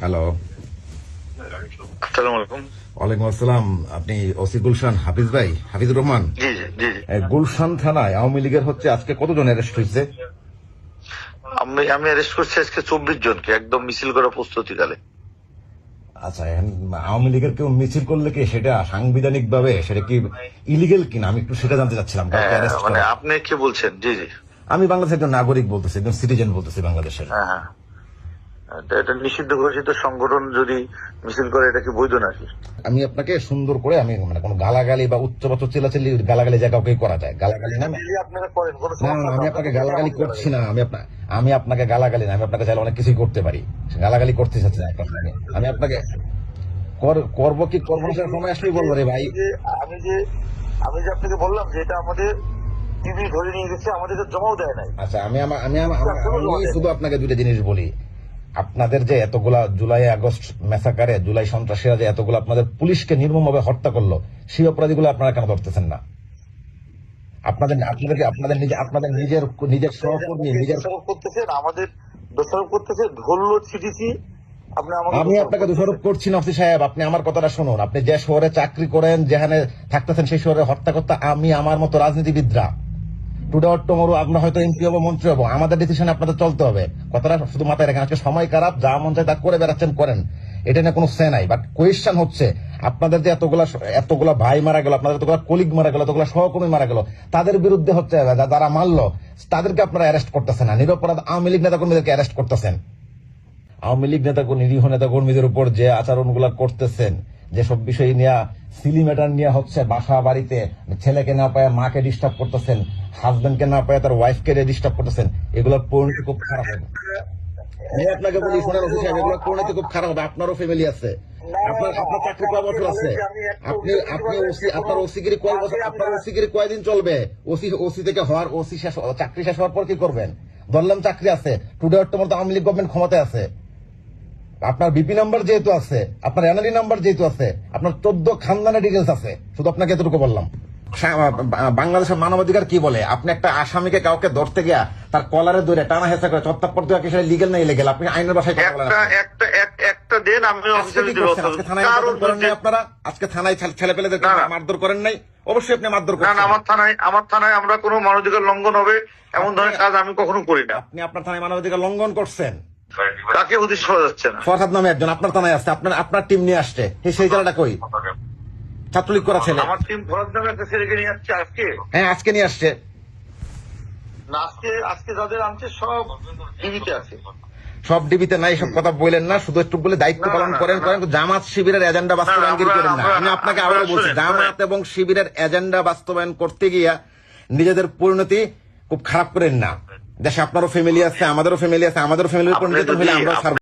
Hello ওয়ালাইকুম আসসালাম। আপনি ওসি গুলশান হাফিজ ভাই হাফিজুর রহমান? গুলশান থানায় আওয়ামী লীগের হচ্ছে আজকে কতজন অ্যারেস্ট হয়েছে? আমি আমি অ্যারেস্ট করছি আজকে চব্বিশ জনকে একদম মিছিল করার প্রস্তুতিকালে আচ্ছা আওয়ামী লীগের কেউ মিছিল করলে কি সেটা সাংবিধানিক ভাবে সেটা কি ইলিগেল কিনা? আমি একটু সেটা জানতে চাচ্ছিলাম হ্যাঁ, মানে আপনি কি বলছেন? জি জি। আমি বাংলাদেশের একজন নাগরিক বলতেছি একজন সিটিজেন বলতেছি বাংলাদেশের। হ্যাঁ হ্যাঁ। এটা- এটা নিষিদ্ধ ঘোষিত সংগঠন যদি মিছিল করে এটা কি বৈধ নাকি? আমি আপনাকে সুন্দর করে আমি মানে কোনো গালাগালি বা উচ্চবাচ্য চিল্লাচিল্লি গালাগালি যা কাউকে করা যায় গালাগালি না আমি আপনাকে গালাগালি করছি না আমি আপনার আমি আপনাকে গালাগালি না আমি আপনাকে চাইলে অনেক কিছুই করতে পারি। গালাগালি করতে চাচ্ছি না আমি আপনাকে করব কি করব না সময় আসলেই বলব রে ভাই। আমি যে আমি যে আপনাকে বললাম যে এটা আমাদের টিভি ধরে নিয়ে গেছে আমাদেরকে জমাও দেয় নাই। আচ্ছা আমি আমি আমি শুধু আপনাকে দুইটা জিনিস বলি। আপনাদের যে এতগুলা জুলাই আগস্ট মেসাকারে জুলাই সন্ত্রাসীরা যে এতগুলো আপনাদের পুলিশকে নির্মমভাবে হত্যা করল সেই অপরাধীগুলো আপনারা কেন ধরতেছেন না? আপনাদের আপনাদেরকে আপনাদের নিজে আপনাদের নিজের নিজের সহকর্মী নিজের করতেছেন আমাদের দোষারোপ করতেছে ধরলো ছিটিছি আপনি আমি আপনাকে দোষারোপ করছি না অফিস সাহেব আপনি আমার কথাটা শুনুন। আপনি যে শহরে চাকরি করেন যেখানে থাকতেছেন সেই শহরে হত্যা করতে আমি আমার মতো রাজনীতিবিদরা। টুডে অর টুমোরো আপনার হয়তো এমপি হব, মন্ত্রী হব। আমাদের ডিসিশনে আপনাদের চলতে হবে। কথাটা শুধু মাথায় রাখেন। আজকে সময় খারাপ, যা মন চায় তা করে বেড়াচ্ছেন, করেন। এটা নিয়ে কোনো সে নাই। বাট কোয়েশ্চেন হচ্ছে, আপনাদের যে এতগুলা এতগুলা ভাই মারা গেল, আপনাদের এতগুলা কলিগ মারা গেল, এতগুলা সহকর্মী মারা গেল, তাদের বিরুদ্ধে হচ্ছে যারা মারলো, তাদেরকে আপনারা অ্যারেস্ট করতেছেন না। নিরপরাধ আওয়ামী লীগ নেতা কর্মীদেরকে অ্যারেস্ট করতেছেন। আওয়ামী লীগ নেতা নিরীহ নেতা কর্মীদের উপর যে আচরণগুলো করতেছেন যেসব বিষয় নিয়ে সিলি ম্যাটার নিয়ে হচ্ছে বাসা বাড়িতে ছেলেকে না পায় মাকে ডিস্টার্ব করতেছেন হাজবেন্ডকে না পায় তার ওয়াইফকে ডিস্টার্ব করতেছেন এগুলোর পরিণতি খুব খারাপ হবে। আমি আপনাকে বলি, শোনেন অফিস এগুলোর পরিণতি খুব খারাপ হবে। আপনারও ফ্যামিলি আছে। আপনার আপনার চাকরি কয় বছর আছে। আপনি আপনি ওসি আপনার ওসিগিরি কয় বছর আপনার ওসিগিরি কয়দিন চলবে? ওসি ওসি থেকে হওয়ার ওসি শেষ চাকরি শেষ হওয়ার পর কি করবেন? ধরলাম চাকরি আছে। টুডে অর্থ আওয়ামী লীগ গভর্নমেন্ট ক্ষমতায় আছে। আপনার বিপি নাম্বার যেহেতু আছে আপনার এনআরই নাম্বার যেহেতু আছে আপনার চোদ্দ খানদানের ডিটেলস আছে শুধু আপনাকে এতটুকু বললাম। বাংলাদেশের মানবাধিকার কি বলে? আপনি একটা আসামিকে কাউকে ধরতে গিয়া তার কলারে ধরে টানা হেসা করে চত্তাপ্পর দেওয়া কি সেটা লিগেল না ইলিগেল আপনি আইনের ভাষায় কথা বলেন একটা। একটা দিন আমি আজকে থানায় করেন নাই আপনারা? আজকে থানায় ছেলে পেলেদের। মারধর করেন নাই? অবশ্যই আপনি মারধর না না আমার থানায় আমার থানায় আমরা কোনো মানবাধিকার লঙ্ঘন হবে এমন ধরনের কাজ আমি কখনো করি না। আপনি আপনার থানায় মানবাধিকার লঙ্ঘন করছেন? কাকে উদ্দেশ্য করা যাচ্ছে না? ফরহাদ নামে একজন আপনার থানায় আসছে আপনার আপনার টিম নিয়ে আসছে। সেই জায়গাটা কই? ছাত্রলীগ করা ছেলে। আমার টিম নামে একটা ছেলেকে নিয়ে আসছে আজকে? হ্যাঁ আজকে নিয়ে আসছে। না আজকে আজকে যাদের আনছে সব টিভিতে আছে। সব ডিবিতে নাই সব কথা বললেন না শুধু একটু বলে দায়িত্ব পালন করেন করেন জামাত শিবিরের এজেন্ডা বাস্তবায়ন করেন না। আমি আপনাকে আবারও বলছি জামাত এবং শিবিরের এজেন্ডা বাস্তবায়ন করতে গিয়া নিজেদের পরিণতি খুব খারাপ করেন না। দেশে আপনারও ফ্যামিলি আছে আমাদেরও ফ্যামিলি আছে আমাদেরও ফ্যামিলির পরিণতি হলে ছাড়বো।